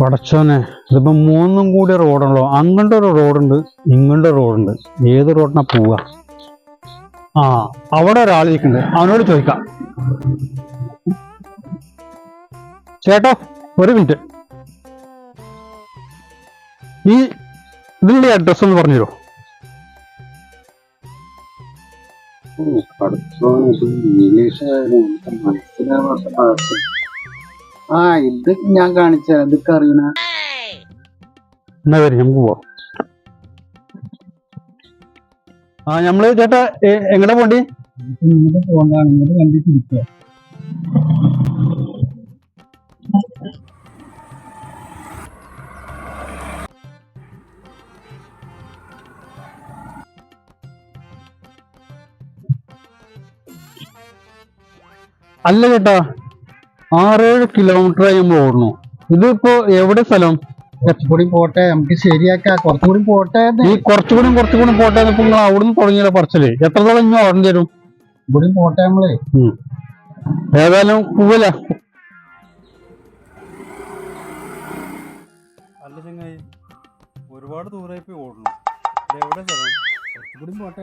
പടച്ചോനെ ഇതിപ്പോ മൂന്നും കൂടി റോഡുണ്ടോ? അങ്ങോട്ട് ഒരു റോഡുണ്ട് ഇങ്ങോട്ട് റോഡുണ്ട്. ഏത് റോഡിനാ പോവുക? ആ അവിടെ ഒരാൾ ഇരിക്കുന്നുണ്ട് അവനോട് ചോദിക്കാം. ചേട്ടോ ഒരു മിനിറ്റ്. ഈ ഇതിന്റെ അഡ്രസ് ഒന്ന് പറഞ്ഞുതരോ ഇംഗ്ലീഷ് മനസ്സിലാവാത്ത ആ ഇത് ഞാൻ കാണിച്ച ഇതൊക്കെ അറിയണ എന്നാ വരും നമുക്ക് പോവാം. ആ നമ്മൾ ചേട്ടാ എങ്ങടെ പോണ്ടി? ഇങ്ങോട്ട് പോകണ്ടാണ് ഇങ്ങോട്ട് കണ്ടിട്ടിരിക്കുക അല്ല ചേട്ടാ ആറേഴ് കിലോമീറ്റർ നമ്മൾ ഓടണു ഇതിപ്പോ എവിടെ സ്ഥലം? കുറച്ചുകൂടി പോട്ടെ നമുക്ക് ശരിയാക്കാം. കുറച്ചുകൂടി പോട്ടെ ഈ കുറച്ചുകൂടി കുറച്ചുകൂടി പോട്ടെ ഇപ്പൊ നിങ്ങൾ അവിടുന്ന് തുടങ്ങിയല്ലോ പറച്ചിൽ. എത്രത്തോളം ഇനി ഓടേണ്ടി വരും? ഇവിടെ പോട്ടെ നമ്മൾ. ഏതായാലും പോവല്ല? അല്ല ചങ്ങായി ഒരുപാട് ദൂരമായി പോയി ഓടണം എവിടെ സ്ഥലം? കുറച്ചുകൂടി പോട്ടെ.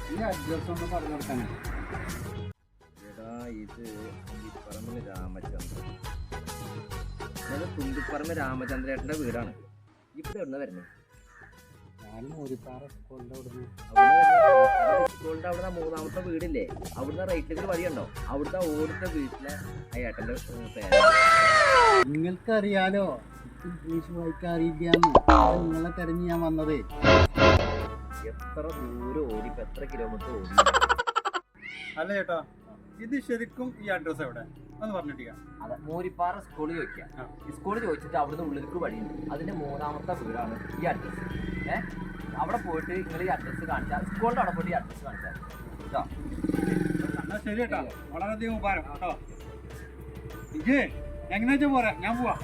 ഈ അഡ്രസ് ഒന്ന് പറഞ്ഞു കൊടുക്കാനേ. എടാ ഇത് തുണ്ടിപ്പറമ്പിൽ രാമചന്ദ്രൻ. ഇത് തുണ്ടിപ്പറമ്പ് വീടാണ്. ഇവിടെ എവിടെ വരുന്നത് ഞാൻ മൂരിപ്പാറ സ്കൂളിന്റെ അവിടുന്ന്. സ്കൂളിന്റെ അവിടെ മൂന്നാമത്തെ വീടില്ലേ? അവിടുന്ന് റൈറ്റിലേക്ക് വഴിയുണ്ടോ? അവിടുത്തെ ഓടുത്തെ വീട്ടിലെ ആ ഏട്ടന്റെ പേര്. നിങ്ങൾക്കറിയാലോ ഇംഗ്ലീഷ് വായിക്കാൻ അത് നിങ്ങളെ തെരഞ്ഞു ഞാൻ വന്നതേ. എത്ര ദൂരം ഓടി ഇപ്പൊ എത്ര കിലോമീറ്റർ ഓടി? അല്ല ചേട്ടാ ഇത് ശരിക്കും ഈ അഡ്രസ് എവിടെ? ഒന്ന് പറഞ്ഞിട്ടില്ല. അതെ മൂരിപ്പാറ സ്കൂളിൽ ചോദിക്കാം. ഈ സ്കൂളിൽ ചോദിച്ചിട്ട് അവിടുന്ന് ഉള്ളിലേക്ക് വഴിയുണ്ട്. അതിന്റെ മൂന്നാമത്തെ വീടാണ് ഈ അഡ്രസ് ഏഹ് അവിടെ പോയിട്ട് നിങ്ങൾ ഈ അഡ്രസ്സ് കാണിച്ചാൽ സ്കൂളിന്റെ അവിടെ പോയിട്ട് ഈ അഡ്രസ്സ് കാണിച്ചാൽ കേട്ടോ? എന്നാ ശരി കേട്ടോ വളരെയധികം ഉപകാരം. കേട്ടോ? ഇജേ എങ്ങനെയാ പോരാ? ഞാൻ പോവാ.